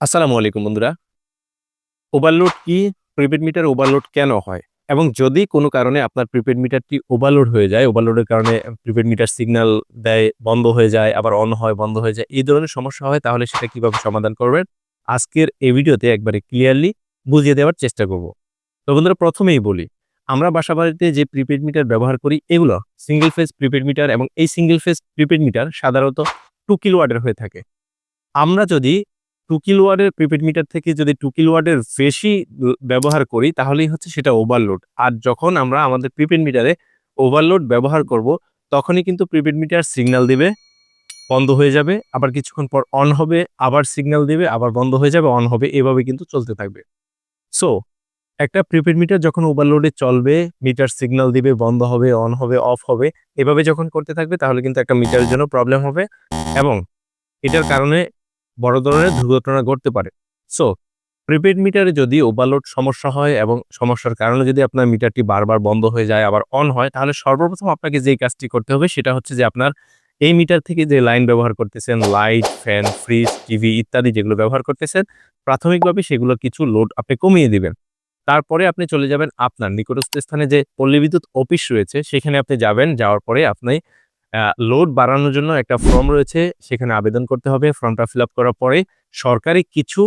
আসসালামু আলাইকুম বন্ধুরা। ওভারলোড কি? প্রিপেড মিটার ওভারলোড কেন হয়? এবং যদি কোনো কারণে আপনার প্রিপেড মিটারটি ওভারলোড হয়ে যায় ওভারলোডের কারণে প্রিপেড মিটার সিগন্যাল দেয়, বন্ধ হয়ে যায়, আবার অন হয়, বন্ধ হয়ে যায়, এই ধরনের সমস্যা হয়, তাহলে সেটা কীভাবে সমাধান করবেন? আজকের এই ভিডিওতে একবারে ক্লিয়ারলি বুঝিয়ে দেওয়ার চেষ্টা করব। তো বন্ধুরা, প্রথমেই বলি, আমরা বাসা বাড়িতে যে প্রিপেড মিটার ব্যবহার করি, এগুলো সিঙ্গেল ফেজ প্রিপেড মিটার এবং এই সিঙ্গেল ফেজ প্রিপেড মিটার সাধারণত টু কিলোওয়াটের হয়ে থাকে। আমরা যদি টু ওয়ার্ডের প্রিপেড মিটার থেকে যদি টু ওয়ার্ডের বেশি ব্যবহার করি, তাহলেই হচ্ছে সেটা ওভারলোড আর যখন আমরা আমাদের প্রিপেড মিটারে ওভারলোড ব্যবহার করব, তখনই কিন্তু প্রিপেড মিটার সিগন্যাল দিবে, বন্ধ হয়ে যাবে। আবার কিছুক্ষণ পর অন হবে, আবার সিগন্যাল দিবে, আবার বন্ধ হয়ে যাবে অন হবে। এভাবে কিন্তু চলতে থাকবে। সো একটা প্রিপেড মিটার যখন ওভারলোডে চলবে মিটার সিগন্যাল দিবে, বন্ধ হবে অন হবে অফ হবে, এভাবে যখন করতে থাকবে, তাহলে কিন্তু একটা মিটারের জন্য প্রবলেম হবে। এবং এটার কারণে বড় ধরনের দুর্ঘটনা ঘটতে পারে। সো প্রিপেড মিটারে যদি ওভারলোড সমস্যা হয় এবং সমস্যার কারণে যদি আপনার মিটারটি বারবার বন্ধ হয়ে যায়, আবার অন হয়, তাহলে সর্বপ্রথম আপনাকে যেই কাজটি করতে হবে সেটা হচ্ছে যে আপনার এই মিটার থেকে যে লাইন ব্যবহার করতেছেন লাইট ফ্যান ফ্রিজ টিভি ইত্যাদি যেগুলো ব্যবহার করতেছেন, প্রাথমিকভাবে সেগুলো কিছু লোড আপনি কমিয়ে দিবেন। তারপরে আপনি চলে যাবেন আপনার নিকটস্থ স্থানে যে পল্লী বিদ্যুৎ অফিস রয়েছে, সেখানে আপনি যাবেন, যাওয়ার পরে আপনি লোড বাড়ানোর জন্য একটা ফর্ম রয়েছে, সেখানে আবেদন করতে হবে। ফর্মটা ফিল করার পরে সরকারি কিছু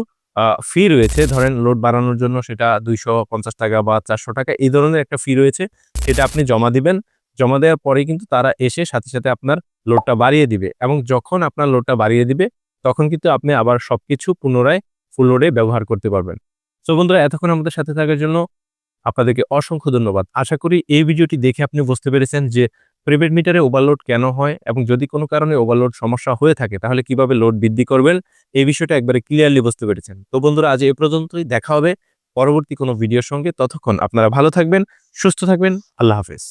ফি রয়েছে। ধরেন লোড বাড়ানোর জন্য সেটা দুইশো পঞ্চাশ টাকা বা চারশো টাকা, এই ধরনের একটা ফি রয়েছে। সেটা আপনি জমা দিবেন। জমা দেওয়ার পরে কিন্তু তারা এসে সাথে সাথে আপনার লোডটা বাড়িয়ে দিবে এবং যখন আপনার লোডটা বাড়িয়ে দিবে, তখন কিন্তু আপনি আবার সব কিছু পুনরায় ফুল লোডে ব্যবহার করতে পারবেন। তো বন্ধুরা, এতক্ষণ আমাদের সাথে থাকার জন্য আপনাদেরকে অসংখ্য ধন্যবাদ। আশা করি এই ভিডিওটি দেখে আপনি বুঝতে পেরেছেন যে প্রিপেড মিটারে ওভারলোড কেন হয় এবং যদি কোনো কারণে ওভারলোড সমস্যা হয়ে থাকে, তাহলে কীভাবে লোড বৃদ্ধি করবেন? এই বিষয়টা একবারে ক্লিয়ারলি বুঝতে পেরেছেন। তো বন্ধুরা, আজ এ পর্যন্তই। দেখা হবে পরবর্তী কোনো ভিডিওর সঙ্গে। ততক্ষণ আপনারা ভালো থাকবেন, সুস্থ থাকবেন। আল্লাহ হাফেজ।